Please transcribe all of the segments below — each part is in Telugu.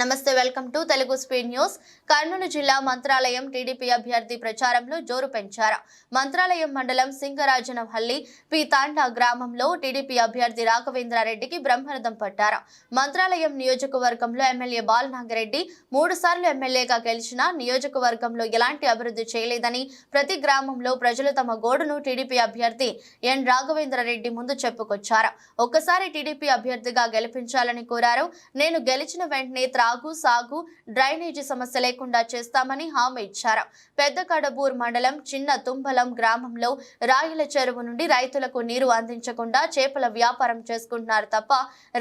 నమస్తే welcome to Telugu speed news. Kurnool జిల్లా మంత్రాలయం టీడీపీ అభ్యర్థి ప్రచారంలో జోరు పెంచారు. మంత్రాలయం మండలం సింగరాజనహల్లి పి తాండా గ్రామంలో టీడీపీ అభ్యర్థి రాఘవేంద్రారెడ్డికి బ్రహ్మరథం పట్టారు. మంత్రాలయం నియోజకవర్గంలో ఎమ్మెల్యే బాలనాగిరెడ్డి మూడు సార్లు ఎమ్మెల్యేగా గెలిచిన నియోజకవర్గంలో ఎలాంటి అభివృద్ధి చేయలేదని ప్రతి గ్రామంలో ప్రజలు తమ గోడును టీడీపీ అభ్యర్థి ఎన్ రాఘవేంద్రారెడ్డి ముందు చెప్పుకొచ్చారు. ఒక్కసారి టీడీపీ అభ్యర్థిగా గెలిపించాలని కోరారు. నేను గెలిచిన వెంటనే త్రాగు సాగు డ్రైనేజీ సమస్య లేకుండా చేస్తామని హామీ ఇచ్చారు. పెద్ద కడబూర్ మండలం చిన్న తుంబలం గ్రామంలో రాయిల చెరువు నుండి రైతులకు నీరు అందించకుండా చేపల వ్యాపారం చేసుకుంటున్నారు తప్ప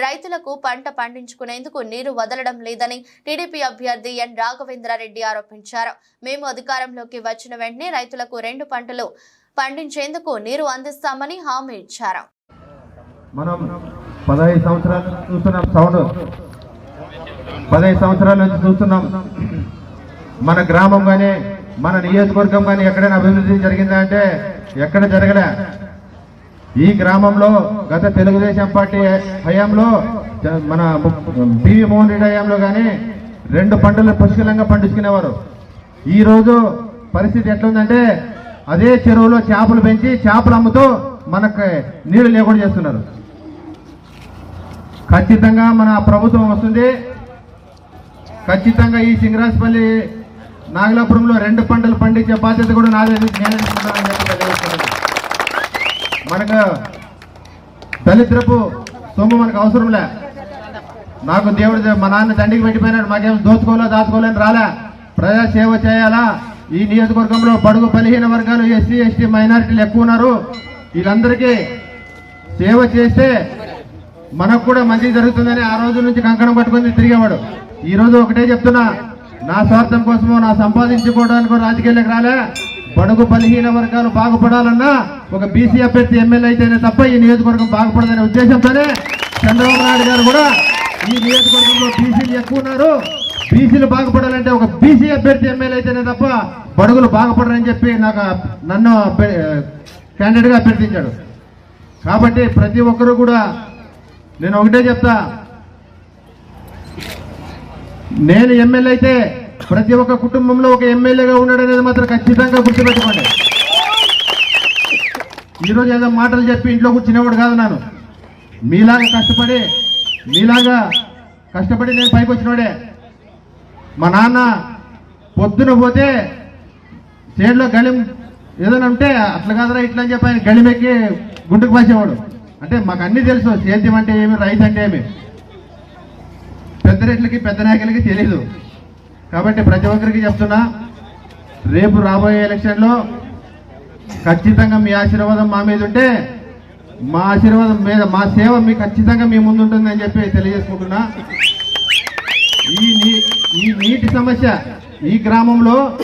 రైతులకు పంట పండించుకునేందుకు నీరు వదలడం లేదని టీడీపీ అభ్యర్థి ఎన్ రాఘవేంద్రారెడ్డి ఆరోపించారు. మేము అధికారంలోకి వచ్చిన వెంటనే రైతులకు రెండు పంటలు పండించేందుకు నీరు అందిస్తామని హామీ ఇచ్చారు. మనం పదహైదు సంవత్సరాలు చూస్తున్నాం సౌండ్. పదహైదు సంవత్సరాల నుంచి చూస్తున్నాం. మన గ్రామం కానీ మన నియోజకవర్గం కానీ ఎక్కడైనా అభివృద్ధి జరిగిందా అంటే ఎక్కడ జరగలే. ఈ గ్రామంలో గత తెలుగుదేశం పార్టీ హయాంలో మన బివి మోహన్ రెడ్డి హయాంలో కానీ రెండు పంటలు పుష్కలంగా పండించుకునేవారు. ఈరోజు పరిస్థితి ఎట్లుందంటే అదే చెరువులో చేపలు పెంచి చేపలు అమ్ముతూ మనకు నీళ్ళు లేకుండా చేస్తున్నారు. ఖచ్చితంగా మన ప్రభుత్వం వస్తుంది. ఖచ్చితంగా ఈ సింగరాజపల్లి నాగలాపురంలో రెండు పంటలు పండించే బాధ్యత కూడా నాదే నేనే చెప్పి తెలియజేస్తున్నాను. మనకు దళిద్రపు సొమ్ము మనకు అవసరంలే నాకు దేవుడు మా నాన్న దండికి పెట్టిపోయినాడు మాకేం దోచుకోలే దాచుకోలేని రాలే. ప్రజా సేవ చేయాలా? ఈ నియోజకవర్గంలో బడుగు బలహీన వర్గాలు ఎస్సీ ఎస్టీ మైనారిటీలు ఎక్కువ ఉన్నారు. వీళ్ళందరికీ సేవ చేస్తే మనకు కూడా మంచి జరుగుతుందని ఆ రోజు నుంచి కంకణం పట్టుకుని తిరిగేవాడు. ఈరోజు ఒకటే చెప్తున్నా నా స్వార్థం కోసమో నా సంపాదించుకోవడానికి రాజకీయాలకు రాలే. బడుగు బలహీన వర్గాలు బాగుపడాలన్నా ఒక బీసీ అభ్యర్థి ఎమ్మెల్యే అయితేనే తప్ప ఈ నియోజకవర్గం బాగుపడదనే ఉద్దేశంతోనే చంద్రబాబు నాయుడు గారు కూడా ఈ నియోజకవర్గంలో బీసీలు ఎక్కువ ఉన్నారు. బీసీలు బాగుపడాలంటే ఒక బీసీ అభ్యర్థి ఎమ్మెల్యే అయితేనే తప్ప బడుగులు బాగుపడరని చెప్పి నాకు నన్ను క్యాండిడేట్గా అభ్యర్థించాడు. కాబట్టి ప్రతి ఒక్కరూ కూడా నేను ఒకటే చెప్తా నేను ఎమ్మెల్యే అయితే ప్రతి ఒక్క కుటుంబంలో ఒక ఎమ్మెల్యేగా ఉన్నాడనేది మాత్రం ఖచ్చితంగా గుర్తుపెట్టుకోండి. ఈరోజు ఏదో మాటలు చెప్పి ఇంట్లో కూర్చునేవాడు కాదు నేను. మీలాగా కష్టపడి మీలాగా కష్టపడి నేను పైకి వచ్చినోడే. మా నాన్న పొద్దున పోతే చేనులో గళిం ఏదైనా ఉంటే అట్లా కాదురా ఇట్లా అని చెప్పి ఆయన గళిమెక్కి గుంటుకు పాసేవాడు. అంటే మాకు అన్ని తెలుసు సేద్యం అంటే ఏమి రైతు అంటే ఏమి. పెద్ద రేట్లకి పెద్ద నాయకులకి తెలియదు కాబట్టి ప్రతి ఒక్కరికి చెప్తున్నా రేపు రాబోయే ఎలక్షన్లో ఖచ్చితంగా మీ ఆశీర్వాదం మా మీద ఉంటే మా ఆశీర్వాదం మీద మా సేవ మీ ఖచ్చితంగా మీ ముందు ఉంటుందని చెప్పి తెలియజేసుకుంటున్నా. ఈ నీ- ఈ నీటి సమస్య ఈ గ్రామంలో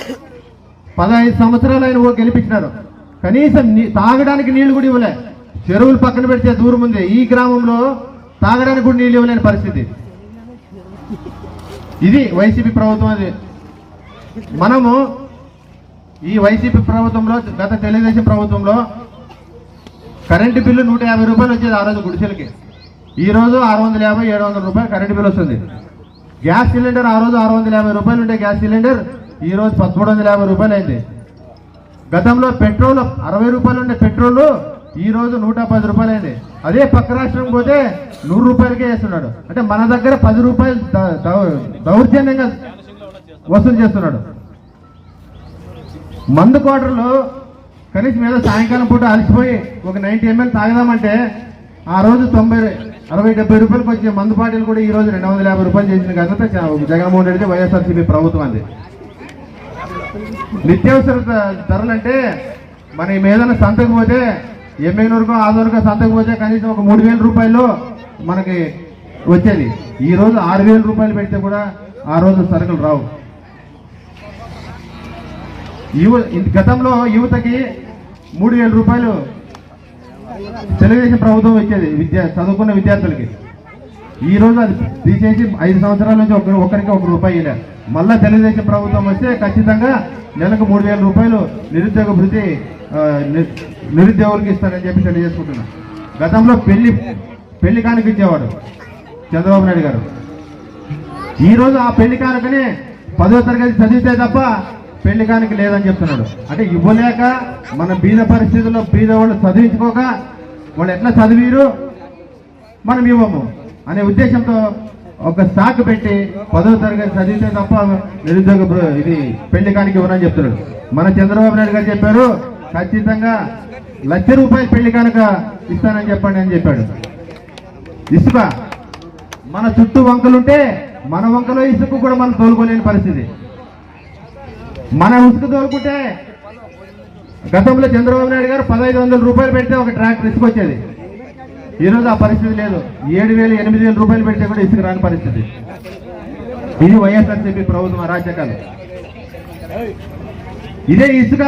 పదహైదు సంవత్సరాలు ఆయన ఓ గెలిపించినారు. కనీసం నీ- తాగడానికి నీళ్ళు కూడా ఇవ్వలే. చెరువులు పక్కన పెడితే దూరం ఉంది. ఈ గ్రామంలో తాగడానికి కూడా నీళ్ళు ఇవ్వలేని పరిస్థితి. ఇది వైసీపీ ప్రభుత్వం అది. మనము ఈ వైసీపీ ప్రభుత్వంలో గత తెలుగుదేశం ప్రభుత్వంలో కరెంటు బిల్లు నూట యాభై రూపాయలు వచ్చేది ఆ రోజు గుడిసెలకి. ఈ రోజు ఆరు వందల యాభై ఏడు వందల రూపాయలు కరెంటు బిల్ వస్తుంది. గ్యాస్ సిలిండర్ ఆ రోజు ఆరు వందల యాభై రూపాయలు ఉండే గ్యాస్ సిలిండర్ ఈ రోజు పదమూడు వందల యాభై రూపాయలు అయింది. గతంలో పెట్రోల్ అరవై రూపాయలు ఉండే పెట్రోల్ ఈ రోజు నూట పది రూపాయలైంది. అదే పక్క రాష్ట్రం పోతే నూరు రూపాయలకే చేస్తున్నాడు. అంటే మన దగ్గర పది రూపాయలు దౌర్జన్యంగా వసూలు చేస్తున్నాడు. మందు క్వార్టర్లో కనీసం ఏదో సాయంకాలం పూట అలసిపోయి ఒక నైన్టీ ఎంఎల్ తాగదామంటే ఆ రోజు తొంభై అరవై డెబ్బై రూపాయలకు వచ్చే మందు పార్టీలు కూడా ఈ రోజు రెండు వందల యాభై రూపాయలు చేసిన ఘనత జగన్మోహన్ రెడ్డి వైఎస్ఆర్సీపీ ప్రభుత్వం అంది. నిత్యావసర ధరలంటే మన ఏదైనా సంతకు పోతే ఎమ్మెనూరుకో ఆదోరుకో సంతకు పోతే కనీసం ఒక మూడు వేల రూపాయలు మనకి వచ్చేది. ఈ రోజు ఆరు వేల రూపాయలు పెడితే కూడా ఆ రోజు సరుకులు రావు. యువ గతంలో యువతకి మూడు వేల రూపాయలు తెలుగుదేశం ప్రభుత్వం ఇచ్చేది విద్య చదువుకున్న విద్యార్థులకి. ఈ రోజు అది తీసేసి ఐదు సంవత్సరాల నుంచి ఒక ఒకరికి ఒక రూపాయి ఇలే మళ్ళా తెలుగుదేశం ప్రభుత్వం వస్తే ఖచ్చితంగా నెలకు మూడు వేల రూపాయలు నిరుద్యోగ భృతి నిరుద్యోగులకు ఇస్తారని చెప్పి తెలియజేసుకుంటున్నా. గతంలో పెళ్ళి పెళ్ళి కానుక ఇచ్చేవాడు చంద్రబాబు నాయుడు గారు. ఈరోజు ఆ పెళ్ళి కానుకని పదో తరగతి చదివితే తప్ప పెళ్ళి కానుక లేదని చెప్తున్నాడు. అంటే ఇవ్వలేక మన బీద పరిస్థితుల్లో బీద వాళ్ళు చదివించుకోక వాళ్ళు ఎట్లా చదివిరు? మనం ఇవ్వము. అనే ఉద్దేశంతో ఒక స్టాక్ పెట్టి పదో తరగతి చదివితే తప్ప నిరుద్యోగ ఇది పెళ్ళి కానికి ఇవ్వనని చెప్తున్నాడు. మన చంద్రబాబు నాయుడు గారు చెప్పారు ఖచ్చితంగా లక్ష రూపాయలు పెళ్ళి కనుక ఇస్తానని చెప్పండి అని చెప్పాడు. ఇసుక మన చుట్టూ వంకలుంటే మన వంకలో ఇసుక కూడా మనం తోలుకోలేని పరిస్థితి. మన ఇసుక తోలుకుంటే గతంలో చంద్రబాబు నాయుడు గారు పదహైదు రూపాయలు పెడితే ఒక ట్రాక్టర్ ఇసుకొచ్చేది. ఈరోజు ఈ రోజు ఆ పరిస్థితి లేదు. ఏడు వేలు ఎనిమిది వేల రూపాయలు పెడితే కూడా ఇసుక రాని పరిస్థితి. ఇది వైఎస్ఆర్సీపీ ప్రభుత్వం అరాచకాలు ఇదే ఇసుక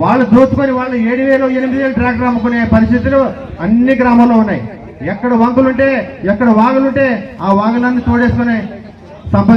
వాళ్ళు దోచుకొని వాళ్ళు ఏడు వేలు ఎనిమిది వేలు ట్రాక్టర్ అమ్ముకునే పరిస్థితులు అన్ని గ్రామాల్లో ఉన్నాయి. ఎక్కడ వంకులుంటే ఎక్కడ వాగులుంటే ఆ వాగులన్నీ తోడేసుకొని సంపద